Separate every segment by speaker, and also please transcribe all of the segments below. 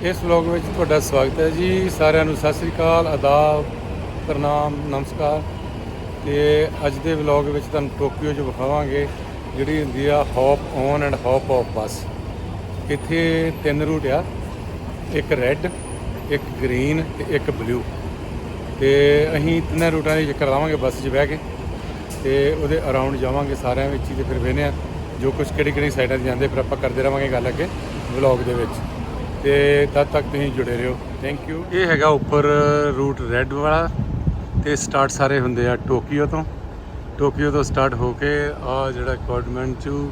Speaker 1: ਇਸ ਵਲੌਗ ਵਿੱਚ ਤੁਹਾਡਾ ਸਵਾਗਤ ਹੈ ਜੀ। ਸਾਰਿਆਂ ਨੂੰ ਸਤਿ ਸ੍ਰੀ ਅਕਾਲ, ਆਦਾਬ, ਪ੍ਰਣਾਮ, ਨਮਸਕਾਰ। ਤੇ ਅੱਜ ਦੇ ਵਲੌਗ ਵਿੱਚ ਤੁਹਾਨੂੰ ਟੋਕੀਓ 'ਚ ਵਿਖਾਵਾਂਗੇ, ਜਿਹੜੀ ਹੁੰਦੀ ਆ hop on and hop off bus. ਇੱਥੇ ਤਿੰਨ ਰੂਟ ਆ, ਇੱਕ ਰੈੱਡ ਇੱਕ ਗ੍ਰੀਨ ਤੇ ਇੱਕ ਬਲੂ ਤੇ ਅਸੀਂ ਤਿੰਨਾਂ ਰੂਟਾਂ ਦੇ ਚੱਕਰ ਲਾਵਾਂਗੇ ਬੱਸ 'ਚ ਬਹਿ ਕੇ। ਤੇ ਉਹਦੇ ਅਰਾਊਂਡ ਜਾਵਾਂਗੇ ਸਾਰਿਆਂ ਵਿੱਚ ਹੀ ਤੇ ਫਿਰ ਵੇਖਦੇ ਆ ਜੋ ਕੁਝ ਕਿਹੜੀ ਕਿਹੜੀ ਸਾਈਡਾਂ ਤੇ ਜਾਂਦੇ, ਫਿਰ ਆਪਾਂ ਕਰਦੇ ਰਵਾਂਗੇ ਗੱਲ ਅੱਗੇ ਵਲੌਗ ਦੇ ਵਿੱਚ। ਤੇ ਤਦ ਤੱਕ ਤੁਸੀਂ ਜੁੜੇ ਰਹੋ। ਥੈਂਕ ਯੂ ਇਹ ਹੈਗਾ ਉੱਪਰ ਰੂਟ ਰੈੱਡ ਵਾਲਾ ਤੇ ਸਟਾਰਟ ਸਾਰੇ ਹੁੰਦੇ ਆ ਟੋਕੀਓ ਤੋਂ। ਟੋਕੀਓ ਤੋਂ ਸਟਾਰਟ ਹੋ ਕੇ ਆ ਜਿਹੜਾ ਕੋਡਮੈਂਚੂ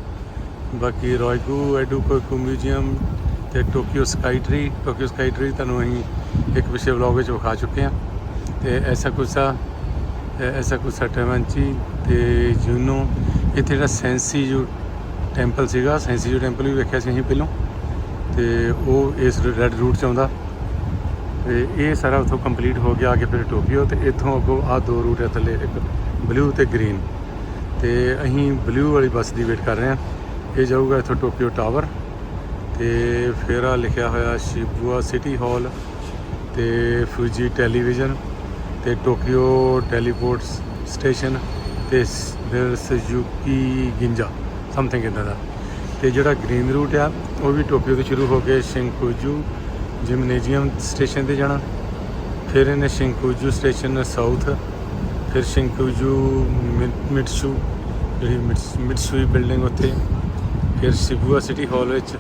Speaker 1: ਬਾਕੀ ਰੋਇਗੂ ਐਡੂਕੋਕੂ ਮਿਊਜ਼ੀਅਮ ਤੇ Tokyo Sky Tree. Tokyo Sky Tree ਤੁਹਾਨੂੰ ਅਸੀਂ ਇੱਕ ਪਿਛਲੇ ਵਲੌਗ ਵਿੱਚ ਵਿਖਾ ਚੁੱਕੇ ਹਾਂ। ਤੇ ਐਸਾ ਕੁਸਾ ਐਸਾ ਕੁਸਾ ਟੈਮੰਚੀ ਤੇ ਜੂਨੋ। ਇੱਥੇ ਜਿਹੜਾ ਸੈਂਸੀ ਜੂ ਟੈਂਪਲ ਸੀਗਾ ਸੈਂਸੀ ਜੂ ਟੈਂਪਲ ਵੀ ਵੇਖਿਆ ਸੀ ਅਸੀਂ ਪਹਿਲਾਂ। ਤੇ ਉਹ ਇਸ ਰੈੱਡ ਰੂਟ 'ਚ ਆਉਂਦਾ। ਤੇ ਇਹ ਸਾਰਾ ਉੱਥੋਂ ਕੰਪਲੀਟ ਹੋ ਗਿਆ, ਅੱਗੇ ਫਿਰ ਟੋਕੀਓ ਤੇ ਇੱਥੋਂ ਅੱਗੋਂ ਆ ਦੋ ਰੂਟ ਹੈ ਥੱਲੇ, ਇੱਕ ਬਲੂ ਤੇ ਗ੍ਰੀਨ ਤੇ ਅਸੀਂ ਬਲੂ ਵਾਲੀ ਬੱਸ ਦੀ ਵੇਟ ਕਰ ਰਹੇ ਹਾਂ। ਇਹ ਜਾਊਗਾ ਇੱਥੋਂ ਟੋਕੀਓ ਟਾਵਰ ਤੇ ਫਿਰ ਆ ਲਿਖਿਆ ਹੋਇਆ ਸ਼ਿਬੂਆ ਸਿਟੀ ਹਾਲ ਤੇ ਫੂਜੀ ਟੈਲੀਵਿਜ਼ਨ ਤੇ ਟੋਕੀਓ ਟੈਲੀਪੋਰਟ ਸਟੇਸ਼ਨ ਤੇ ਸ- ਫਿਰ ਸੁਜ਼ੂਕੀ ਗਿੰਜਾ ਸਮਥਿੰਗ ਇਦਾਂ ਦਾ। ਤੇ ਜਿਹੜਾ ਗ੍ਰੀਨ ਰੂਟ ਆ, ਉਹ ਵੀ ਟੋਕੀਓ ਤੋਂ ਸ਼ੁਰੂ ਹੋ ਕੇ ਸ਼ਿੰਕੂਜੂ ਜਿਮਨੇਜੀਅਮ ਸਟੇਸ਼ਨ ਤੇ ਜਾਣਾ। ਫਿਰ ਇਹਨੇ ਸ਼ਿੰਕੂਜੂ ਸਟੇਸ਼ਨ ਸਾਊਥ ਫਿਰ ਸ਼ਿੰਕੂਜੂ ਮਿ- ਮਿਟਸੂ, ਜਿਹੜੀ ਮਿਟਸ- ਮਿਟਸੂਈ ਬਿਲਡਿੰਗ ਉੱਥੇ, ਫਿਰ ਸ਼ਿਬੂਆ ਸਿਟੀ ਹਾਲ ਵਿੱਚ।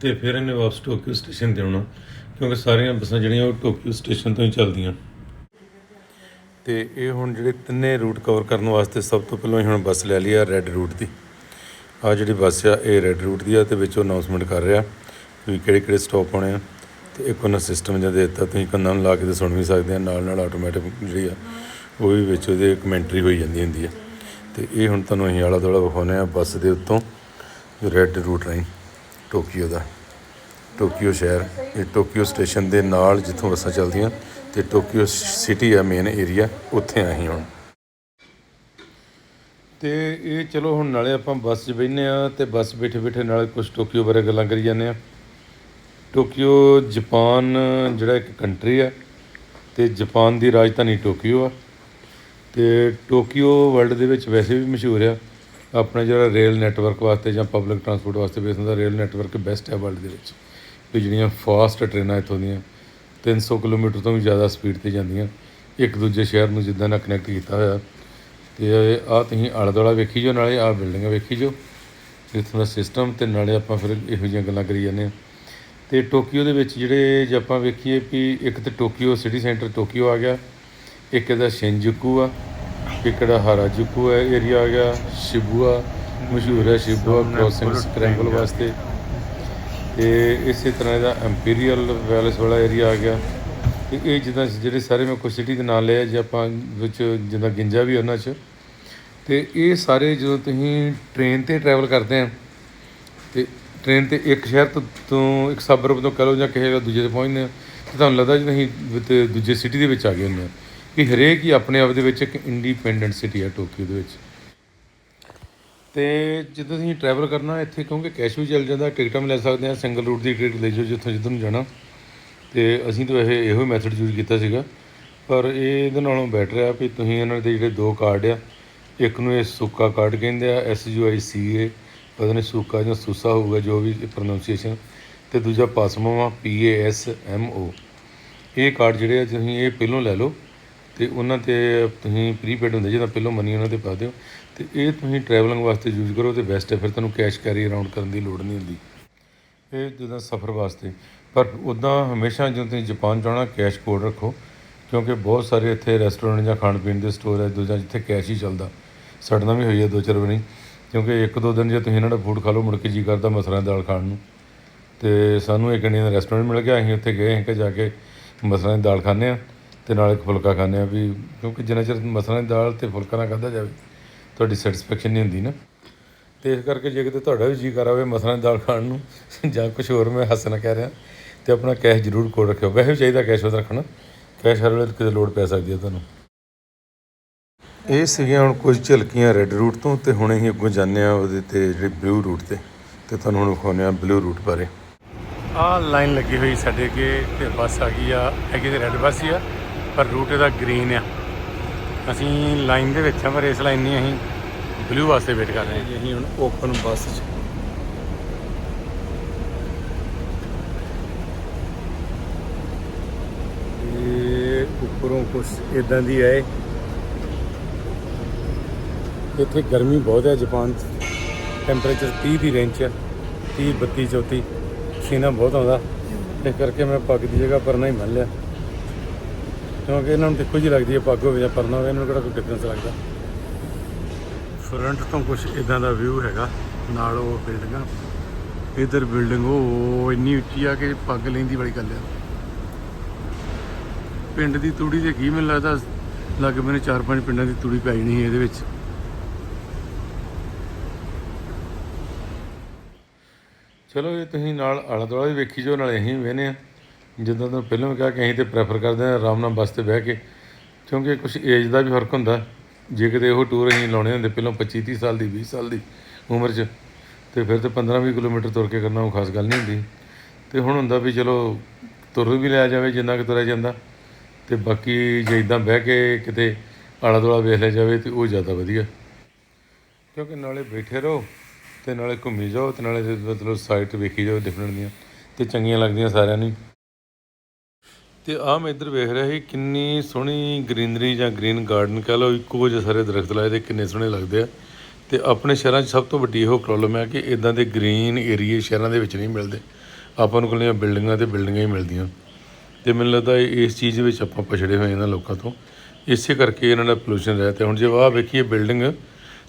Speaker 1: ਤੇ ਫਿਰ ਇਹਨੇ ਵਾਪਸ ਟੋਕੀਓ ਸਟੇਸ਼ਨ ਤੇ ਆਉਣਾ, ਕਿਉਂਕਿ ਸਾਰੀਆਂ ਬੱਸਾਂ ਜਿਹੜੀਆਂ ਉਹ ਟੋਕੀਓ ਸਟੇਸ਼ਨ ਤੋਂ ਹੀ ਚੱਲਦੀਆਂ। ਤੇ ਇਹ ਹੁਣ ਜਿਹੜੇ ਤਿੰਨੇ ਰੂਟ ਕਵਰ ਕਰਨ ਵਾਸਤੇ ਸਭ ਤੋਂ ਪਹਿਲਾਂ ਹੀ ਹੁਣ ਬੱਸ ਲੈ ਲਈ ਆ ਰੈੱਡ ਰੂਟ ਦੀ। ਆ ਜਿਹੜੀ ਬੱਸ ਆ, ਇਹ ਰੈੱਡ ਰੂਟ ਦੀ ਆ ਤੇ ਵਿੱਚ ਉਹ ਅਨਾਉਂਸਮੈਂਟ ਕਰ ਰਿਹਾ ਵੀ ਕਿਹੜੇ ਕਿਹੜੇ ਸਟਾਪ ਹੋਣੇ ਆ ਤੇ ਇੱਕ ਉਹਨਾਂ ਸਿਸਟਮ ਜਿਹਾ ਦੇ ਦਿੱਤਾ, ਤੁਸੀਂ ਕੰਨਾਂ ਨੂੰ ਲਾ ਕੇ ਤੇ ਸੁਣ ਵੀ ਸਕਦੇ ਆ, ਨਾਲ ਨਾਲ ਆਟੋਮੈਟਿਕ ਜਿਹੜੀ ਆ, ਉਹ ਵੀ ਵਿੱਚ ਉਹਦੇ ਕਮੈਂਟਰੀ ਹੋਈ ਜਾਂਦੀ ਹੁੰਦੀ ਆ। ਤੇ ਇਹ ਹੁਣ ਤੁਹਾਨੂੰ ਅਸੀਂ ਆਲਾ ਦੁਆਲਾ ਵਿਖਾਉਂਦੇ ਆ ਬੱਸ ਦੇ ਉੱਤੋਂ ਰੈੱਡ ਰੂਟ ਰਾਹੀਂ ਟੋਕੀਓ ਦਾ, ਟੋਕੀਓ ਸ਼ਹਿਰ, ਇਹ ਟੋਕੀਓ ਸਟੇਸ਼ਨ ਦੇ ਨਾਲ ਜਿੱਥੋਂ ਬੱਸਾਂ ਚੱਲਦੀਆਂ ਤੇ ਟੋਕੀਓ ਸਿਟੀ ਆ ਮੇਨ ਏਰੀਆ ਉੱਥੇ ਆਹੀ ਹੁਣ। ਤੇ ਇਹ ਚਲੋ ਹੁਣ ਨਾਲੇ ਆਪਾਂ ਬੱਸ 'ਚ ਬੈਠਨੇ ਆ ਤੇ ਬੱਸ ਬੈਠੇ ਬੈਠੇ ਨਾਲ ਕੁਝ ਟੋਕੀਓ ਬਾਰੇ ਗੱਲਾਂ ਕਰੀ ਜਾਂਦੇ ਆ ਟੋਕੀਓ ਜਾਪਾਨ ਜਿਹੜਾ ਇੱਕ ਕੰਟਰੀ ਆ ਤੇ ਜਾਪਾਨ ਦੀ ਰਾਜਧਾਨੀ ਟੋਕੀਓ ਆ। ਤੇ ਟੋਕੀਓ ਵਰਲਡ ਦੇ ਵਿੱਚ ਵੈਸੇ ਵੀ ਮਸ਼ਹੂਰ ਆ। ਆਪਣਾ ਜਿਹੜਾ ਰੇਲ ਨੈਟਵਰਕ ਵਾਸਤੇ ਜਾਂ ਪਬਲਿਕ ਟਰਾਂਸਪੋਰਟ ਵਾਸਤੇ ਬੇਸ ਦਾ ਰੇਲ ਨੈਟਵਰਕ ਬੈਸਟ ਹੈ ਵਰਲਡ ਦੇ ਵਿੱਚ। ਵੀ ਜਿਹੜੀਆਂ ਫਾਸਟ ਟ੍ਰੇਨਾਂ ਇੱਥੋਂ ਦੀਆਂ 300 ਕਿਲੋਮੀਟਰ ਤੋਂ ਵੀ ਜ਼ਿਆਦਾ ਸਪੀਡ ਤੇ ਜਾਂਦੀਆਂ। ਇੱਕ ਦੂਜੇ ਸ਼ਹਿਰ ਨੂੰ ਜਿੱਦਾਂ ਨਾਲ ਕਨੈਕਟ ਕੀਤਾ ਹੋਇਆ। ਤੇ ਆ ਤੁਸੀਂ ਆਲਾ ਦੁਆਲਾ ਵੇਖੀ ਜੋ ਨਾਲੇ ਆ ਬਿਲਡਿੰਗਾਂ ਵੇਖੀ ਜੋ। ਇੱਥੋਂ ਦਾ ਸਿਸਟਮ ਤੇ ਨਾਲੇ ਆਪਾਂ ਫਿਰ ਇਹੋ ਜਿਹੀਆਂ ਗੱਲਾਂ ਕਰੀ ਜਾਂਦੇ ਹਾਂ। ਤੇ ਟੋਕੀਓ ਦੇ ਵਿੱਚ ਜਿਹੜੇ ਜੇ ਆਪਾਂ ਵੇਖੀਏ ਵੀ ਇੱਕ ਤੇ ਟੋਕੀਓ ਸਿਟੀ ਸੈਂਟਰ ਟੋਕੀਓ ਆ ਗਿਆ ਇੱਕ ਇਹਦਾ ਸ਼ਿਨਜੂਕੂ ਆ ਇੱਕ ਇਹਦਾ ਹਾਰਾਜੂਕੂ ਹੈ ਏਰੀਆ ਆ ਗਿਆ ਸ਼ਿਬੂਆ ਮਸ਼ਹੂਰ ਹੈ ਸ਼ਿਬੂਆ ਕ੍ਰੋਸਿੰਗ ਸਕ੍ਰੈਂਬਲ ਵਾਸਤੇ। ਤੇ ਇਸੇ ਤਰ੍ਹਾਂ ਇਹਦਾ ਇੰਪੀਰੀਅਲ ਪੈਲੇਸ ਵਾਲਾ ਏਰੀਆ ਆ ਗਿਆ। ਇਹ ਜਿੱਦਾਂ ਜਿਹੜੇ ਸਾਰੇ ਮੈਂ ਕੁਛ ਸਿਟੀ ਦੇ ਨਾਂ ਲਿਆ ਜੇ ਆਪਾਂ ਵਿੱਚ ਜਿੱਦਾਂ ਗਿੰਜਾ ਵੀ ਉਹਨਾਂ 'ਚ, ਤੇ ਇਹ ਸਾਰੇ ਜਦੋਂ ਤੁਸੀਂ ਟ੍ਰੇਨ ਤੇ ਟਰੈਵਲ ਕਰਦੇ ਆ, ਤੇ ਟ੍ਰੇਨ ਤੇ ਇੱਕ ਸ਼ਹਿਰ ਤੋਂ ਤੋਂ ਇੱਕ ਸਬਰਬ ਤੋਂ ਕਹ ਲਓ ਜਾਂ ਕਿਸੇ ਦੂਜੇ ਤੇ ਪਹੁੰਚਦੇ ਆ, ਤੇ ਤੁਹਾਨੂੰ ਲੱਗਦਾ ਜਿਵੇਂ ਅਸੀਂ ਦੂਜੇ ਸਿਟੀ ਦੇ ਵਿੱਚ ਆ ਗਏ ਹੁੰਦੇ ਆ, ਕਿ ਹਰੇਕ ਹੀ ਆਪਣੇ ਆਪ ਦੇ ਵਿੱਚ ਇੱਕ ਇੰਡੀਪੈਂਡੈਂਟ ਸਿਟੀ ਆ ਟੋਕੀਓ ਦੇ ਵਿੱਚ। ਤੇ ਜਦੋਂ ਤੁਸੀਂ ਟਰੈਵਲ ਕਰਨਾ, ਇੱਥੇ ਕਿਉਂਕਿ ਕੈਸ਼ ਵੀ ਚੱਲ ਜਾਂਦਾ, ਟਿਕਟਾਂ ਵੀ ਲੈ ਸਕਦੇ ਆ ਸਿੰਗਲ ਰੂਟ ਦੀ ਟਿਕਟ ਲੈ ਜਾਓ ਜਿੱਥੋਂ ਜਿੱਧਰ ਨੂੰ ਜਾਣਾ। ਤੇ ਅਸੀਂ ਤਾਂ ਇਹ ਇਹੋ ਹੀ ਮੈਥਡ ਯੂਜ਼ ਕੀਤਾ ਸੀਗਾ, ਪਰ ਇਹ ਇਹਦੇ ਨਾਲੋਂ ਬੈਟਰ ਆ ਵੀ ਤੁਸੀਂ ਇਹਨਾਂ ਦੇ ਜਿਹੜੇ ਦੋ ਕਾਰਡ ਆ, ਇੱਕ ਨੂੰ ਇਹ ਸੁੱਕਾ ਕਾਰਡ ਕਹਿੰਦੇ ਆ ਐਸ ਯੂ ਆਈ ਸੀ ਏ ਪਤਾ ਨਹੀਂ ਸੁੱਕਾ ਜਾਂ ਸੁਸਾ ਹੋਊਗਾ ਜੋ ਵੀ ਪ੍ਰੋਨਾਂਸੀਏਸ਼ਨ ਤੇ ਦੂਜਾ ਪਾਸਮਾ ਪੀ ਏ ਐਸ ਐਮ ਓ ਇਹ ਕਾਰਡ ਜਿਹੜੇ ਆ ਤੁਸੀਂ ਇਹ ਪਹਿਲੋਂ ਲੈ ਲਓ, ਤੇ ਉਹਨਾਂ ਤੇ ਤੁਸੀਂ ਪ੍ਰੀਪੇਡ ਹੁੰਦੇ ਜਿਹਦਾ ਪਹਿਲੋਂ ਮਨੀ ਉਹਨਾਂ ਤੇ ਪਾ ਦਿਓ, ਤੇ ਇਹ ਤੁਸੀਂ ਟਰੈਵਲਿੰਗ ਵਾਸਤੇ ਯੂਜ਼ ਕਰੋ, ਤੇ ਬੈਸਟ ਹੈ ਫਿਰ ਤੁਹਾਨੂੰ ਕੈਸ਼ ਕੈਰੀ ਅਰਾਊਂਡ ਕਰਨ ਦੀ ਲੋੜ ਨਹੀਂ ਹੁੰਦੀ। ਇਹ ਜਿੱਦਾਂ ਸਫ਼ਰ ਵਾਸਤੇ। ਪਰ ਉਦਾਂ ਹਮੇਸ਼ਾ ਜਦੋਂ ਤੁਸੀਂ ਜਾਪਾਨ ਜਾਣਾ ਕੈਸ਼ ਕੋਡ ਰੱਖੋ, ਕਿਉਂਕਿ ਬਹੁਤ ਸਾਰੇ ਇੱਥੇ ਰੈਸਟੋਰੈਂਟ ਜਾਂ ਖਾਣ ਪੀਣ ਦੇ ਸਟੋਰ ਹੈ ਦੂਜਾ ਜਿੱਥੇ ਕੈਸ਼ ਹੀ ਚੱਲਦਾ। ਸੜਨਾ ਵੀ ਹੋਈ ਹੈ ਦੋ ਚਾਰ ਵਾਰੀ। ਕਿਉਂਕਿ ਇੱਕ ਦੋ ਦਿਨ ਜੇ ਤੁਸੀਂ ਇਹਨਾਂ ਦਾ ਫੂਡ ਖਾ ਲਓ, ਮੁੜ ਕੇ ਜੀ ਕਰਦਾ ਮਸਰਾਂ ਦੀ ਦਾਲ ਖਾਣ ਨੂੰ। ਤੇ ਸਾਨੂੰ ਇੱਕ ਇੰਡੀਅਨ ਰੈਸਟੋਰੈਂਟ ਮਿਲ ਗਿਆ, ਅਸੀਂ ਉੱਥੇ ਗਏ ਹਾਂ ਕਿ ਜਾ ਕੇ ਮਸਰਾਂ ਦੀ ਦਾਲ ਖਾਂਦੇ ਆ ਤੇ ਨਾਲ ਇੱਕ ਫੁਲਕਾ ਖਾਂਦੇ ਆ ਵੀ ਕਿਉਂਕਿ ਜਿੰਨਾ ਚਿਰ ਮਸਰਾਂ ਦੀ ਦਾਲ ਤੇ ਫੁਲਕਾ ਨਾ ਖਾਧਾ ਜਾਵੇ, ਤੁਹਾਡੀ ਸੈਟੀਸਫੈਕਸ਼ਨ ਨਹੀਂ ਹੁੰਦੀ ਨਾ। ਤੇ ਇਸ ਕਰਕੇ ਜੇ ਕਿਤੇ ਤੁਹਾਡਾ ਵੀ ਜੀ ਕਰਾਵੇ ਮਸਰਾਂ ਦੀ ਦਾਲ ਖਾਣ ਨੂੰ, ਜਾਂ ਕੁਝ ਹੋਰ ਮੈਂ ਹੱਸਣਾ ਕਹਿ ਰਿਹਾ। ਤੇ ਆਪਣਾ ਕੈਸ਼ ਜ਼ਰੂਰ ਕੋਲ ਰੱਖਿਓ। ਵੈਸੇ ਵੀ ਚਾਹੀਦਾ ਕੈਸ਼ ਉਹਦਾ ਰੱਖਣਾ। ਕੈਸ਼ ਹਰ ਵੇਲੇ ਕਿਤੇ ਲੋੜ ਪੈ ਸਕਦੀ ਹੈ ਤੁਹਾਨੂੰ। ਇਹ ਸੀਗੀਆਂ ਹੁਣ ਕੁਝ ਝਲਕੀਆਂ ਰੈੱਡ ਰੂਟ ਤੋਂ ਤੇ ਹੁਣ ਅਸੀਂ ਅੱਗੋਂ ਜਾਂਦੇ ਆ ਉਹਦੇ ਤੇ ਜਿਹੜੇ ਬਲੂ ਰੂਟ ਤੇ। ਤੇ ਤੁਹਾਨੂੰ ਹੁਣ ਵਿਖਾਉਂਦੇ ਆ ਬਲੂ ਰੂਟ ਬਾਰੇ।
Speaker 2: ਆਹ ਲਾਈਨ ਲੱਗੀ ਹੋਈ ਸਾਡੇ ਅੱਗੇ ਤੇ ਬੱਸ ਆ ਗਈ ਆ ਹੈਗੀ ਤੇ ਰੈੱਡ ਬੱਸ ਹੀ ਆ ਪਰ ਰੂਟ ਇਹਦਾ ਗ੍ਰੀਨ ਆ। ਅਸੀਂ ਲਾਈਨ ਦੇ ਵਿੱਚ ਆ ਪਰ ਇਸ ਲਾਈਨ ਨਹੀਂ ਅਸੀਂ ਬਲੂ ਵਾਸਤੇ ਵੇਟ ਕਰ ਰਹੇ ਹਾਂ ਜੀ। ਅਸੀਂ ਹੁਣ ਓਪਨ ਬੱਸ 'ਚ ਇਹ ਉੱਪਰੋਂ ਕੁਛ ਇਦਾਂ ਦੀ ਹੈ ਇੱਥੇ ਗਰਮੀ ਬਹੁਤ ਹੈ ਜਾਪਾਨ 'ਚ। ਟੈਂਪਰੇਚਰ 30 ਦੀ ਰੇਂਜ 'ਚ ਹੈ 30 32 34 ਸੀਨਾ ਬਹੁਤ ਆਉਂਦਾ। ਇਸ ਕਰਕੇ ਮੈਂ ਪੱਗ ਦੀ ਜਗ੍ਹਾ ਪਰਨਾ ਹੀ ਮੰਨ ਲਿਆ। ਕਿਉਂਕਿ ਇਹਨਾਂ ਨੂੰ ਦੇਖੋ ਜੀ ਲੱਗਦੀ ਹੈ ਪੱਗ ਹੋਵੇ ਜਾਂ ਪਰਨਾ ਹੋਵੇ, ਇਹਨਾਂ ਨੂੰ ਕਿਹੜਾ ਕੋਈ ਡਿਫਰੈਂਸ ਲੱਗਦਾ। ਫਰੰਟ ਤੋਂ ਕੁਝ ਇਦਾਂ ਦਾ ਵਿਊ ਹੈਗਾ। ਨਾਲ ਉਹ ਬਿਲਡਿੰਗਾਂ ਇਧਰ ਬਿਲਡਿੰਗ ਉਹ ਇੰਨੀ ਉੱਚੀ ਆ ਕਿ ਪੱਗ ਲੈਂਦੀ ਵਾਲੀ ਗੱਲ ਆ। ਪਿੰਡ ਦੀ ਤੂੜੀ ਦੇ ਕੀ ਮੈਨੂੰ ਲੱਗਦਾ, ਲੱਗ ਮੈਨੂੰ ਚਾਰ ਪੰਜ ਪਿੰਡਾਂ ਦੀ ਤੂੜੀ ਪੈ ਜਾਣੀ ਸੀ ਇਹਦੇ ਵਿੱਚ।
Speaker 1: ਚਲੋ ਇਹ ਤੁਸੀਂ ਨਾਲ ਆਲਾ ਦੁਆਲਾ ਵੀ ਵੇਖੀ ਜਾਓ, ਨਾਲੇ ਅਸੀਂ ਵੀ ਵੇਹਨੇ ਆ ਜਿੱਦਾਂ ਤੁਹਾਨੂੰ ਪਹਿਲਾਂ ਵੀ ਕਿਹਾ ਕਿ ਅਸੀਂ ਤੇ ਪ੍ਰੈਫਰ ਕਰਦੇ ਹਾਂ ਆਰਾਮ ਨਾਲ ਬੱਸ ਤੇ ਬਹਿ ਕੇ। ਕਿਉਂਕਿ ਕੁਝ ਏਜ ਦਾ ਵੀ ਫ਼ਰਕ ਹੁੰਦਾ। ਜੇ ਕਿਤੇ ਉਹ ਟੂਰ ਅਸੀਂ ਲਾਉਣੇ ਹੁੰਦੇ ਪਹਿਲਾਂ 25 30 ਸਾਲ ਦੀ 20 ਸਾਲ ਦੀ ਉਮਰ 'ਚ, ਤੇ ਫਿਰ ਤੇ 15 20 ਕਿਲੋਮੀਟਰ ਤੁਰ ਕੇ ਕਰਨਾ ਉਹ ਖਾਸ ਗੱਲ ਨਹੀਂ ਹੁੰਦੀ। ਤੇ ਹੁਣ ਹੁੰਦਾ ਵੀ ਚਲੋ ਤੁਰ ਵੀ ਲਿਆ ਜਾਵੇ, ਜਿੰਨਾ ਕਿ ਤੁਰਿਆ ਜਾਂਦਾ। ਤੇ ਬਾਕੀ ਜੇ ਇਦਾਂ ਬਹਿ ਕੇ ਕਿਤੇ ਆਲਾ ਦੁਆਲਾ ਵੇਖ ਲਿਆ ਜਾਵੇ ਤੇ ਉਹ ਜ਼ਿਆਦਾ ਵਧੀਆ। ਕਿਉਂਕਿ ਨਾਲੇ ਬੈਠੇ ਰਹੋ ਤੇ ਨਾਲੇ ਘੁੰਮੀ ਜਾਓ ਤੇ ਨਾਲੇ ਮਤਲਬ ਸਾਈਟ ਵੇਖੀ ਜਾਓ ਡਿਫਰੈਂਟ ਦੀਆਂ ਤੇ ਚੰਗੀਆਂ ਲੱਗਦੀਆਂ ਸਾਰਿਆਂ ਨੂੰ ਹੀ। ਤੇ ਆਹ ਮੈਂ ਇੱਧਰ ਵੇਖ ਰਿਹਾ ਸੀ, ਕਿੰਨੀ ਸੋਹਣੀ ਗ੍ਰੀਨਰੀ ਜਾਂ ਗ੍ਰੀਨ ਗਾਰਡਨ ਕਹ ਲਓ, ਇੱਕੋ ਜਿਹੇ ਸਾਰੇ ਦਰਖਤ ਲਾਏ ਦੇ ਕਿੰਨੇ ਸੋਹਣੇ ਲੱਗਦੇ ਆ। ਤੇ ਆਪਣੇ ਸ਼ਹਿਰਾਂ 'ਚ ਸਭ ਤੋਂ ਵੱਡੀ ਇਹੋ ਪ੍ਰੋਬਲਮ ਹੈ ਕਿ ਇਦਾਂ ਦੇ ਗ੍ਰੀਨ ਏਰੀਏ ਸ਼ਹਿਰਾਂ ਦੇ ਵਿੱਚ ਨਹੀਂ ਮਿਲਦੇ। ਆਪਾਂ ਨੂੰ ਕੋਲੀਆਂ ਬਿਲਡਿੰਗਾਂ ਤੇ ਬਿਲਡਿੰਗਾਂ ਹੀ ਮਿਲਦੀਆਂ। ਤੇ ਮੈਨੂੰ ਲੱਗਦਾ ਇਹ- ਇਸ ਚੀਜ਼ ਵਿੱਚ ਆਪਾਂ ਪਛੜੇ ਹੋਏ ਇਹਨਾਂ ਲੋਕਾਂ ਤੋਂ। ਇਸੇ ਕਰਕੇ ਇਹਨਾਂ ਦਾ ਪੋਲੂਸ਼ਨ ਰਿਹਾ ਤੇ ਹੁਣ ਜੇ ਆਹ ਵੇਖੀਏ ਬਿਲਡਿੰਗ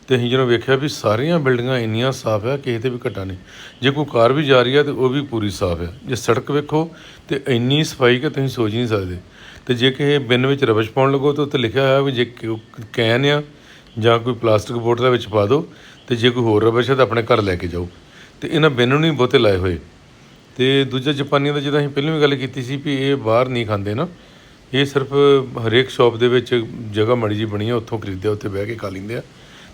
Speaker 1: ਤੇ ਅਸੀਂ ਜਦੋਂ ਵੇਖਿਆ ਵੀ ਸਾਰੀਆਂ ਬਿਲਡਿੰਗਾਂ ਇੰਨੀਆਂ ਸਾਫ਼ ਆ, ਕਿਸੇ ਤੇ ਵੀ ਘਟਾ ਨਹੀਂ। ਜੇ ਕੋਈ ਕਾਰ ਵੀ ਜਾ ਰਹੀ ਆ, ਤੇ ਉਹ ਵੀ ਪੂਰੀ ਸਾਫ਼ ਆ। ਜੇ ਸੜਕ ਵੇਖੋ, ਤੇ ਇੰਨੀ ਸਫ਼ਾਈ ਕਿ ਤੁਸੀਂ ਸੋਚ ਹੀ ਨਹੀਂ ਸਕਦੇ। ਤੇ ਜੇ ਕਿਸੇ ਬਿਨ ਵਿੱਚ ਰਬਸ਼ ਪਾਉਣ ਲੱਗੋ, ਤਾਂ ਉੱਤੇ ਲਿਖਿਆ ਹੋਇਆ ਵੀ ਜੇ ਕੈਨ ਆ, ਜਾਂ ਕੋਈ ਪਲਾਸਟਿਕ ਬੋਤਲ ਵਿੱਚ ਪਾ ਦਿਓ ਤੇ ਜੇ ਕੋਈ ਹੋਰ ਰਬਸ਼ ਹੈ ਤਾਂ ਆਪਣੇ ਘਰ ਲੈ ਕੇ ਜਾਓ। ਤੇ ਇਹਨਾਂ ਬਿਨ ਨੂੰ ਨਹੀਂ ਬਹੁਤੇ ਲਾਏ ਹੋਏ। ਤੇ ਦੂਜਾ ਜਾਪਾਨੀਆਂ ਦਾ ਜਿੱਦਾਂ ਅਸੀਂ ਪਹਿਲਾਂ ਵੀ ਗੱਲ ਕੀਤੀ ਸੀ ਵੀ ਇਹ ਬਾਹਰ ਨਹੀਂ ਖਾਂਦੇ ਨਾ, ਇਹ ਸਿਰਫ ਹਰੇਕ ਸ਼ਾਪ ਦੇ ਵਿੱਚ ਜਗ੍ਹਾ ਮੜੀ ਜੀ ਬਣੀ ਆ, ਉੱਥੋਂ ਖਰੀਦਿਆ ਉੱਥੇ ਬਹਿ ਕੇ ਖਾ ਲੈਂਦੇ ਆ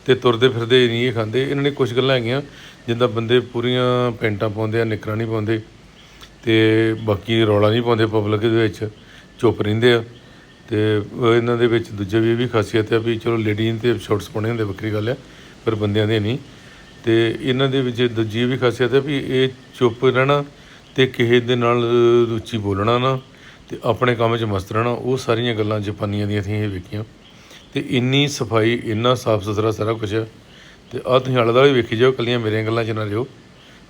Speaker 1: ਤੇ ਤੁਰਦੇ ਫਿਰਦੇ ਨਹੀਂ ਇਹ ਖਾਂਦੇ। ਇਹਨਾਂ ਨੇ ਕੁਝ ਗੱਲਾਂ ਹੈਗੀਆਂ, ਜਿੱਦਾਂ ਬੰਦੇ ਪੂਰੀਆਂ ਪੈਂਟਾਂ ਪਾਉਂਦੇ ਆ, ਨਿਕਰਾਂ ਨਹੀਂ ਪਾਉਂਦੇ ਤੇ ਬਾਕੀ ਰੌਲਾ ਨਹੀਂ ਪਾਉਂਦੇ ਪਬਲਿਕ ਦੇ ਵਿੱਚ, ਚੁੱਪ ਰਹਿੰਦੇ ਆ ਤੇ ਇਹਨਾਂ ਦੇ ਵਿੱਚ ਦੂਜੇ ਵੀ ਇਹ ਵੀ ਖਾਸੀਅਤ ਹੈ ਵੀ ਚਲੋ ਲੇਡੀਜ਼ ਤੇ ਸ਼ਾਰਟਸ ਪਾਉਣੇ ਹੁੰਦੇ, ਵੱਖਰੀ ਗੱਲ ਹੈ ਪਰ ਬੰਦਿਆਂ ਦੇ ਨਹੀਂ ਤੇ ਇਹਨਾਂ ਦੇ ਵਿੱਚ ਦੂਜੀ ਇਹ ਵੀ ਖਾਸੀਅਤ ਹੈ ਵੀ ਇਹ ਚੁੱਪ ਰਹਿਣਾ ਅਤੇ ਕਿਸੇ ਦੇ ਨਾਲ ਉੱਚੀ ਬੋਲਣਾ ਨਾ ਅਤੇ ਆਪਣੇ ਕੰਮ 'ਚ ਮਸਤ ਰਹਿਣਾ, ਉਹ ਸਾਰੀਆਂ ਗੱਲਾਂ ਜਪਾਨੀਆਂ ਦੀਆਂ ਅਸੀਂ ਇਹ ਵੇਖੀਆਂ। ਅਤੇ ਇੰਨੀ ਸਫ਼ਾਈ, ਇੰਨਾ ਸਾਫ਼ ਸੁਥਰਾ ਸਾਰਾ ਕੁਝ ਹੈ। ਤੇ ਆਹ ਤੁਸੀਂ ਆਲੇ ਦੁਆਲੇ ਵੇਖੀ ਜਾਓ ਕੱਲੀਆਂ ਮੇਰੀਆਂ ਗੱਲਾਂ 'ਚ ਨਾ ਰਿਓ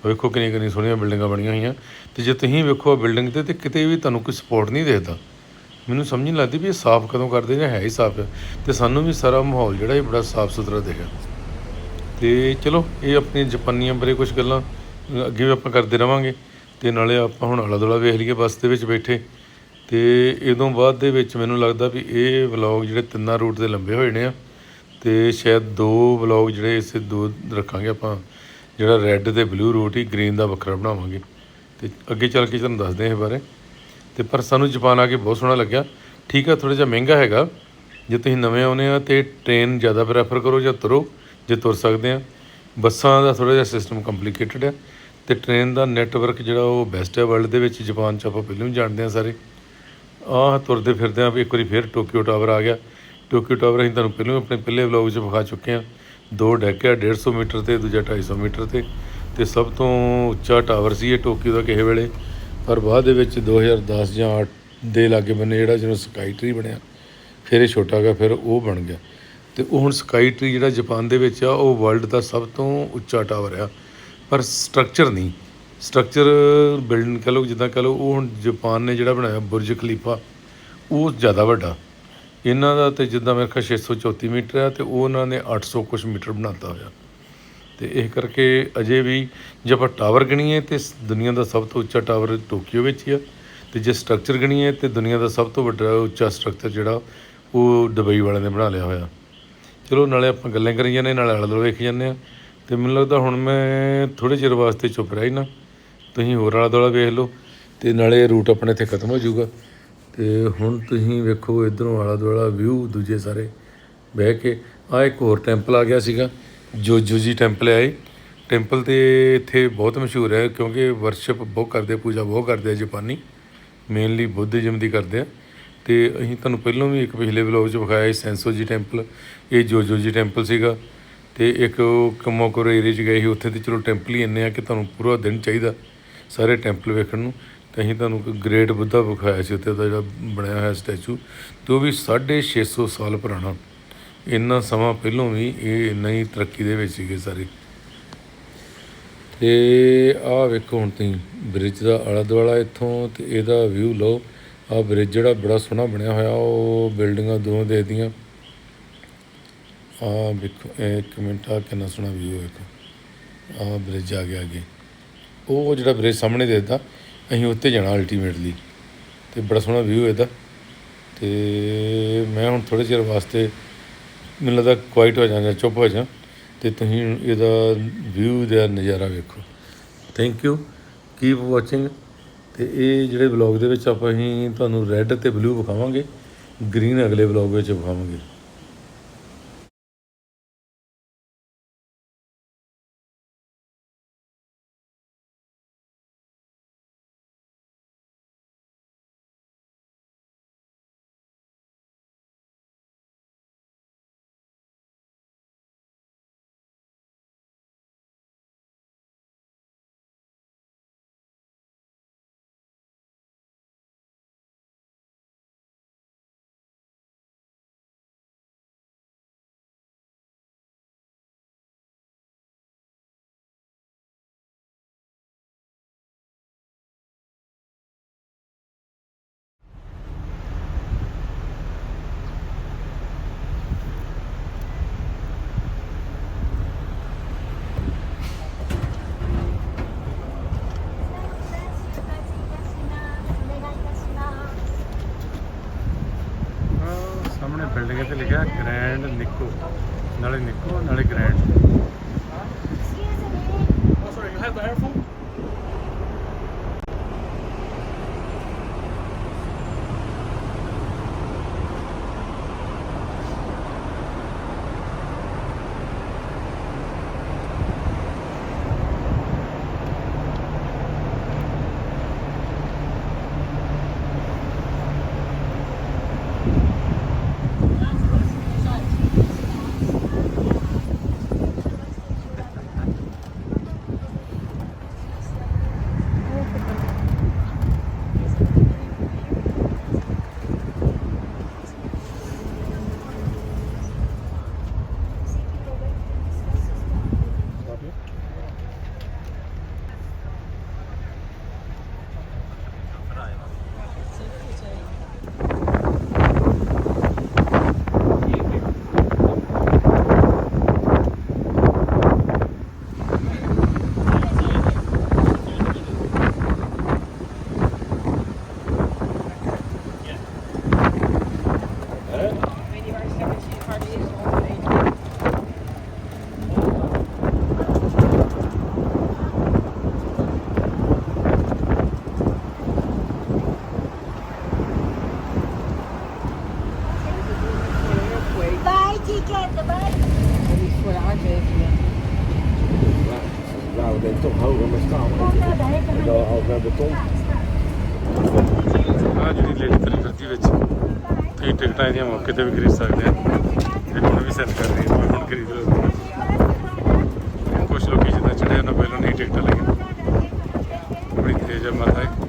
Speaker 1: ਵੇਖੋ ਕਿੰਨੀਆਂ ਕਿੰਨੀਆਂ ਸੋਹਣੀਆਂ ਬਿਲਡਿੰਗਾਂ ਬਣੀਆਂ ਹੋਈਆਂ। ਤੇ ਜੇ ਤੁਸੀਂ ਵੇਖੋ ਬਿਲਡਿੰਗ ਤੇ ਤੇ ਕਿਤੇ ਵੀ ਤੁਹਾਨੂੰ ਕੋਈ ਸਪੋਰਟ ਨਹੀਂ ਦੇਖਦਾ। ਮੈਨੂੰ ਸਮਝ ਨਹੀਂ ਲੱਗਦੀ ਵੀ ਇਹ ਸਾਫ਼ ਕਦੋਂ ਕਰਦੇ ਜਾਂ ਹੈ ਹੀ ਸਾਫ਼। ਹੈ ਤੇ ਸਾਨੂੰ ਵੀ ਸਾਰਾ ਮਾਹੌਲ ਜਿਹੜਾ ਇਹ ਬੜਾ ਸਾਫ਼ ਸੁਥਰਾ ਦਿਖਿਆ। ਤੇ ਚਲੋ, ਇਹ ਆਪਣੀਆਂ ਜਪਾਨੀਆਂ ਬਾਰੇ ਕੁਝ ਗੱਲਾਂ ਅੱਗੇ ਵੀ ਆਪਾਂ ਕਰਦੇ ਰਵਾਂਗੇ। ਤੇ ਨਾਲੇ ਆਪਾਂ ਹੁਣ ਆਲਾ ਦੁਆਲਾ ਵੇਖ ਲਈਏ, ਬੱਸ ਦੇ ਵਿੱਚ ਬੈਠੇ। ਤੇ ਇਦੋਂ ਬਾਅਦ ਦੇ ਵਿੱਚ ਮੈਨੂੰ ਲੱਗਦਾ ਵੀ ਇਹ ਵਲੌਗ ਜਿਹੜੇ ਤਿੰਨਾਂ ਰੂਟ ਦੇ ਲੰਬੇ ਹੋਏ ਨੇ ਆ, ਤੇ ਸ਼ਾਇਦ ਦੋ ਵਲੌਗ ਜਿਹੜੇ ਇਸੇ ਦੋ ਰੱਖਾਂਗੇ ਆਪਾਂ, ਜਿਹੜਾ ਰੈੱਡ ਤੇ ਬਲੂ ਰੂਟ ਹੀ ਗ੍ਰੀਨ ਦਾ ਵੱਖਰਾ ਬਣਾਵਾਂਗੇ। ਤੇ ਅੱਗੇ ਚੱਲ ਕੇ ਤੁਹਾਨੂੰ ਦੱਸਦੇ ਹਾਂ ਇਹ ਬਾਰੇ। ਤੇ ਪਰ ਸਾਨੂੰ ਜਾਪਾਨ ਆ ਕੇ ਬਹੁਤ ਸੋਹਣਾ ਲੱਗਿਆ। ਠੀਕ ਆ ਥੋੜਾ ਜਿਹਾ ਮਹਿੰਗਾ ਹੈਗਾ। ਜੇ ਤੁਸੀਂ ਨਵੇਂ ਆਉਨੇ ਆ ਤੇ ਟ੍ਰੇਨ ਜ਼ਿਆਦਾ ਪ੍ਰੈਫਰ ਕਰੋ ਜਾਂ ਤੁਰੋ, ਜੇ ਤੁਰ ਸਕਦੇ ਆ। ਬੱਸਾਂ ਦਾ ਥੋੜਾ ਜਿਹਾ ਸਿਸਟਮ ਕੰਪਲਿਕੇਟਡ ਹੈ ਤੇ ਟ੍ਰੇਨ ਦਾ ਨੈਟਵਰਕ ਜਿਹੜਾ ਉਹ ਬੈਸਟ ਹੈ ਵਰਲਡ ਦੇ ਵਿੱਚ ਜਾਪਾਨ ਚ ਆਪਾਂ ਪਹਿਲਾਂ ਵੀ ਜਾਣਦੇ ਆ ਸਾਰੇ। ਆਹ ਤੁਰਦੇ ਫਿਰਦੇ ਆ ਇੱਕ ਵਾਰੀ ਫਿਰ ਟੋਕੀਓ ਟਾਵਰ ਆ ਗਿਆ। ਟੋਕੀਓ ਟਾਵਰ ਅਸੀਂ ਤੁਹਾਨੂੰ ਪਹਿਲਾਂ ਆਪਣੇ ਪਹਿਲੇ ਵਲੌਗ 'ਚ ਵਿਖਾ ਚੁੱਕੇ ਆ ਦੋ ਡੈਕ ਆ 150 ਮੀਟਰ ਤੇ, ਦੂਜਾ 250 ਮੀਟਰ ਤੇ। ਤੇ ਸਭ ਤੋਂ ਉੱਚਾ ਟਾਵਰ ਸੀ ਇਹ ਟੋਕੀਓ ਦਾ ਕਿਸੇ ਵੇਲੇ। ਪਰ ਬਾਅਦ ਦੇ ਵਿੱਚ 2010 ਜਾਂ 8 ਦੇ ਲਾਗੇ ਬੰਨੇ ਜਿਹੜਾ ਜਿਹਨੂੰ ਸਕਾਈ ਟਰੀ ਬਣਿਆ, ਫਿਰ ਇਹ ਛੋਟਾ ਗਿਆ, ਫਿਰ ਉਹ ਬਣ ਗਿਆ। ਤੇ ਉਹ ਹੁਣ ਸਕਾਈ ਟਰੀ ਜਿਹੜਾ ਜਾਪਾਨ ਦੇ ਵਿੱਚ ਆ, ਉਹ ਵਰਲਡ ਦਾ ਸਭ ਤੋਂ ਉੱਚਾ ਟਾਵਰ ਆ। ਪਰ ਸਟਰਕਚਰ ਨਹੀਂ। ਸਟਰਕਚਰ ਬਿਲਡਿੰਗ ਕਹ ਲਓ, ਜਿੱਦਾਂ ਕਹ ਲਓ, ਉਹ ਹੁਣ ਜਾਪਾਨ ਨੇ ਜਿਹੜਾ ਬਣਾਇਆ ਬੁਰਜ ਖਲੀਫਾ ਉਹ ਜ਼ਿਆਦਾ ਵੱਡਾ। ਇਹਨਾਂ ਦਾ ਤੇ ਜਿੱਦਾਂ ਮੇਰੇ ਖਿਆਲ 634 ਮੀਟਰ ਹੈ ਤੇ ਉਹਨਾਂ ਨੇ 800 ਕੁਛ ਮੀਟਰ ਬਣਾਤਾ ਹੋਇਆ। ਤੇ ਇਹ ਕਰਕੇ ਅਜੇ ਵੀ ਜੇ ਆਪਾਂ ਟਾਵਰ ਗਣੀਏ ਤੇ ਦੁਨੀਆ ਦਾ ਸਭ ਤੋਂ ਉੱਚਾ ਟਾਵਰ ਟੋਕੀਓ ਵਿੱਚ ਹੀ ਆ। ਤੇ ਜੇ ਸਟਰਕਚਰ ਗਣੀਏ ਤੇ ਦੁਨੀਆ ਦਾ ਸਭ ਤੋਂ ਵੱਡਾ ਉੱਚਾ ਸਟਰਕਚਰ ਜਿਹੜਾ, ਉਹ ਦੁਬਈ ਵਾਲਿਆਂ ਨੇ ਬਣਾ ਲਿਆ ਹੋਇਆ। ਚਲੋ, ਨਾਲੇ ਆਪਾਂ ਗੱਲਾਂ ਕਰੀ ਜਾਂਦੇ ਨਾਲੇ ਆਲੇ ਦੁਆਲੇ ਵੇਖ ਜਾਂਦੇ ਆ। ਤੇ ਮੈਨੂੰ ਲੱਗਦਾ ਹੁਣ ਮੈਂ ਥੋੜੇ ਚਿਰ ਵਾਸਤੇ ਚੁੱਪ ਰਹਿ ਨਾ ਤੁਸੀਂ ਹੋਰ ਆਲਾ ਦੁਆਲਾ ਵੇਖ ਲਓ ਤੇ ਨਾਲੇ ਰੂਟ ਆਪਣੇ ਇੱਥੇ ਖਤਮ ਹੋ ਜਾਊਗਾ। ਤੇ ਹੁਣ ਤੁਸੀਂ ਵੇਖੋ ਇਧਰੋਂ ਆਲਾ ਦੁਆਲਾ ਵਿਊ ਦੂਜੇ ਸਾਰੇ ਬਹਿ ਕੇ। ਆ ਇੱਕ ਹੋਰ ਟੈਂਪਲ ਆ ਗਿਆ ਸੀਗਾ, ਜੋਜੋ ਜੀ ਟੈਂਪਲ ਹੈ ਇਹ। ਟੈਂਪਲ ਤੇ ਇੱਥੇ ਬਹੁਤ ਮਸ਼ਹੂਰ ਹੈ ਕਿਉਂਕਿ ਵਰਸ਼ਿਪ ਬਹੁਤ ਕਰਦੇ ਪੂਜਾ ਬਹੁਤ ਕਰਦੇ ਆ ਜਾਪਾਨੀ। ਮੇਨਲੀ ਬੁੱਧਿਜ਼ਮ ਦੀ ਕਰਦੇ ਆ। ਤੇ ਅਸੀਂ ਤੁਹਾਨੂੰ ਪਹਿਲਾਂ ਵੀ ਇੱਕ ਪਿਛਲੇ ਵਲੌਗ 'ਚ ਵਿਖਾਇਆ ਸੀ ਸੈਂਸੋ ਜੀ ਟੈਂਪਲ ਇਹ ਜੋਜੋ ਜੀ ਟੈਂਪਲ ਸੀਗਾ। ਤੇ ਇੱਕ ਉਹ ਕਮੋਕੋਰ ਏਰੀਆ 'ਚ ਗਏ ਸੀ, ਉੱਥੇ ਤੇ ਚਲੋ ਟੈਂਪਲ ਹੀ ਇੰਨੇ ਆ ਕਿ ਤੁਹਾਨੂੰ ਪੂਰਾ ਦਿਨ ਚਾਹੀਦਾ ਸਾਰੇ ਟੈਂਪਲ ਵੇਖਣ ਨੂੰ। ਤੇ ਅਸੀਂ ਤੁਹਾਨੂੰ ਇੱਕ ਗ੍ਰੇਟ ਬੁੱਧਾ ਵਿਖਾਇਆ ਸੀ, ਉੱਥੇ ਦਾ ਜਿਹੜਾ ਬਣਿਆ ਹੋਇਆ ਸਟੈਚੂ ਤੇ ਉਹ ਵੀ 650 ਸਾਲ ਪੁਰਾਣਾ। ਇੰਨਾ ਸਮਾਂ ਪਹਿਲਾਂ ਵੀ ਇਹ ਇੰਨਾ ਹੀ ਤਰੱਕੀ ਦੇ ਵਿੱਚ ਸੀਗੇ ਸਾਰੇ। ਤੇ ਆਹ ਵੇਖੋ ਹੁਣ ਤੁਸੀਂ ਬ੍ਰਿਜ ਦਾ ਆਲਾ ਦੁਆਲਾ ਇੱਥੋਂ ਤੇ ਇਹਦਾ ਵਿਊ ਲਓ। ਆਹ ਬ੍ਰਿਜ ਜਿਹੜਾ ਬੜਾ ਸੋਹਣਾ ਬਣਿਆ ਹੋਇਆ, ਉਹ ਬਿਲਡਿੰਗਾਂ ਦੋਵੇਂ ਦੇ ਦੀਆਂ ਆਹ ਵੇਖੋ ਇੱਕ ਮਿੰਟ ਆ ਕਿੰਨਾ ਸੋਹਣਾ ਵਿਊ ਵੇਖੋ। ਆਹ ਬ੍ਰਿਜ ਆ ਗਿਆ ਅੱਗੇ। ਉਹ ਜਿਹੜਾ ਬ੍ਰਿਜ ਸਾਹਮਣੇ ਦੇਖਦਾ ਅਸੀਂ ਉੱਤੇ ਜਾਣਾ ਅਲਟੀਮੇਟਲੀ ਤੇ ਬੜਾ ਸੋਹਣਾ ਵਿਊ ਇਹਦਾ। ਤੇ ਮੈਂ ਹੁਣ ਥੋੜੇ ਚਿਰ ਵਾਸਤੇ, ਮੈਨੂੰ ਲੱਗਦਾ ਕੁਆਇਟ ਹੋ ਜਾਣਾ, ਚੁੱਪ ਹੋ ਜਾ ਤੇ ਤੁਸੀਂ ਇਹਦਾ ਵਿਊ ਦਾ ਨਜ਼ਾਰਾ ਵੇਖੋ। ਥੈਂਕ ਯੂ ਕੀਪ ਵਾਚਿੰਗ ਤੇ ਇਹ ਜਿਹੜੇ ਵਲੌਗ ਦੇ ਵਿੱਚ ਆਪਾਂ ਅਸੀਂ ਤੁਹਾਨੂੰ ਰੈੱਡ ਤੇ ਬਲੂ ਵਿਖਾਵਾਂਗੇ। ਗ੍ਰੀਨ ਅਗਲੇ ਵਲੌਗ ਵਿੱਚ ਵਿਖਾਵਾਂਗੇ ਸਾਹਮਣੇ ਬਿਲਡਿੰਗ ਤੇ ਲਿਖਿਆ ਗ੍ਰੈਂਡ ਨਿੱਕੋ ਨਾਲੇ ਨਿੱਕੋ ਨਾਲੇ ਗ੍ਰੈਂਡ ਟਿਕਟਾਂ ਇਹਦੀਆਂ ਮੌਕੇ ਤੇ ਵੀ ਖਰੀਦ ਸਕਦੇ ਆ। ਤੇ ਹੁਣ ਵੀ ਸੈਲ ਕਰ ਰਹੀ ਹੈ ਹੁਣ ਖਰੀਦ ਲਓ। ਕੁਝ ਲੋਕੀ ਜਿੱਦਾਂ ਚੜੇ ਉਹਨਾਂ ਪਹਿਲਾਂ ਨਹੀਂ ਟਿਕਟਾਂ ਲਈਆਂ ਬੜੀ ਤੇਜ਼ ਹੈ ਮਾਤਾ ਇਹ।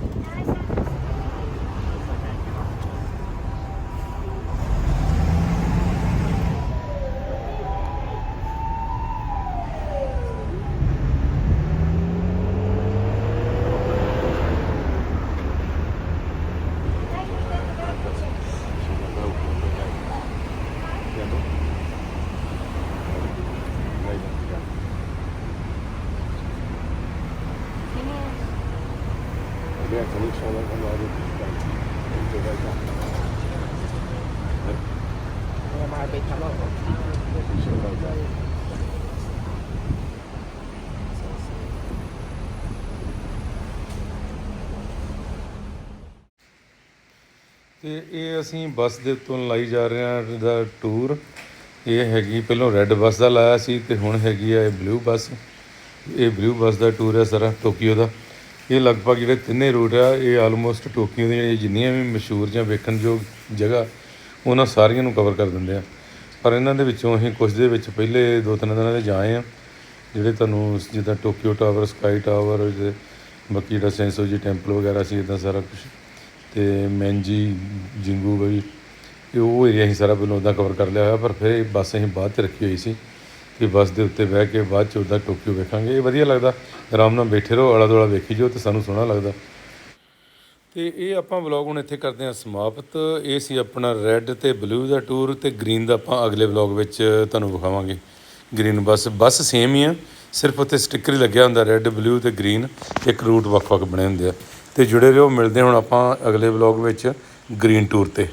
Speaker 1: ਤੇ ਇਹ ਅਸੀਂ ਬੱਸ ਦੇ ਉੱਤੋਂ ਲਾਈ ਜਾ ਰਹੇ ਹਾਂ ਦਾ ਟੂਰ ਇਹ ਹੈਗੀ ਪਹਿਲਾਂ ਰੈੱਡ ਬੱਸ ਦਾ ਲਾਇਆ ਸੀ ਤੇ ਹੁਣ ਹੈਗੀ ਆ ਇਹ ਬਲੂ ਬੱਸ। ਇਹ ਬਲੂ ਬੱਸ ਦਾ ਟੂਰ ਹੈ ਸਾਰਾ ਟੋਕੀਓ ਦਾ। ਇਹ ਲਗਭਗ ਜਿਹੜੇ ਤਿੰਨੇ ਰੂਟ ਆ, ਇਹ ਆਲਮੋਸਟ ਟੋਕੀਓ ਦੀਆਂ ਜਿੰਨੀਆਂ ਵੀ ਮਸ਼ਹੂਰ ਜਾਂ ਵੇਖਣਯੋਗ ਜਗ੍ਹਾ, ਉਹਨਾਂ ਸਾਰੀਆਂ ਨੂੰ ਕਵਰ ਕਰ ਦਿੰਦੇ ਆ। ਪਰ ਇਹਨਾਂ ਦੇ ਵਿੱਚੋਂ ਅਸੀਂ ਕੁਝ ਦੇ ਵਿੱਚ ਪਹਿਲੇ ਦੋ ਤਿੰਨ ਦਿਨਾਂ ਦੇ ਜਾਏ ਆ ਜਿਹੜੇ ਤੁਹਾਨੂੰ ਜਿੱਦਾਂ ਟੋਕੀਓ ਟਾਵਰ ਸਕਾਈ ਟਾਵਰ ਬਾਕੀ ਜਿਹੜਾ ਸੈਂਸੋਜੀ ਟੈਂਪਲ ਵਗੈਰਾ ਸੀ ਇਦਾਂ ਸਾਰਾ ਕੁਝ ਤੇ ਮੈਂਜੀ, ਜਿੰਗੂ ਵੀ ਇਹ ਉਹ ਏਰੀਆ ਹੀ ਸਾਰਾ ਪਹਿਲਾਂ ਉੱਦਾਂ ਕਵਰ ਕਰ ਲਿਆ ਹੋਇਆ, ਪਰ ਫਿਰ ਇਹ ਬੱਸ ਅਸੀਂ ਬਾਅਦ 'ਚ ਰੱਖੀ ਹੋਈ ਸੀ ਕਿ ਬੱਸ ਦੇ ਉੱਤੇ ਬਹਿ ਕੇ ਬਾਅਦ 'ਚ ਉੱਦਾਂ ਟੋਕੀਓ ਵੇਖਾਂਗੇ। ਇਹ ਵਧੀਆ ਲੱਗਦਾ। ਆਰਾਮ ਨਾਲ ਬੈਠੇ ਰਹੋ ਆਲਾ ਦੁਆਲਾ ਵੇਖੀ ਜਾਓ ਤੇ ਸਾਨੂੰ ਸੋਹਣਾ ਲੱਗਦਾ। ਤੇ ਇਹ ਆਪਾਂ ਵਲੌਗ ਹੁਣ ਇੱਥੇ ਕਰਦੇ ਹਾਂ ਸਮਾਪਤ। ਇਹ ਸੀ ਆਪਣਾ ਰੈੱਡ ਤੇ ਬਲੂ ਦਾ ਟੂਰ ਤੇ ਗ੍ਰੀਨ ਦਾ ਆਪਾਂ ਅਗਲੇ ਵਲੌਗ ਵਿੱਚ ਤੁਹਾਨੂੰ ਵਿਖਾਵਾਂਗੇ। ਗ੍ਰੀਨ ਬੱਸ ਬੱਸ ਸੇਮ ਹੀ ਆ। ਸਿਰਫ ਉੱਤੇ ਸਟicker ਹੀ ਲੱਗਿਆ ਹੁੰਦਾ ਰੈੱਡ ਬਲੂ ਤੇ ਗ੍ਰੀਨ ਇੱਕ ਰੂਟ ਵੱਖ-ਵੱਖ ਬਣੇ ਹੁੰਦੇ ਆ। ਤੇ ਜੁੜੇ ਰਹੋ ਮਿਲਦੇ ਹੁਣ ਆਪਾਂ ਅਗਲੇ ਵਲੌਗ ਵਿੱਚ ਗ੍ਰੀਨ ਟੂਰ ਤੇ।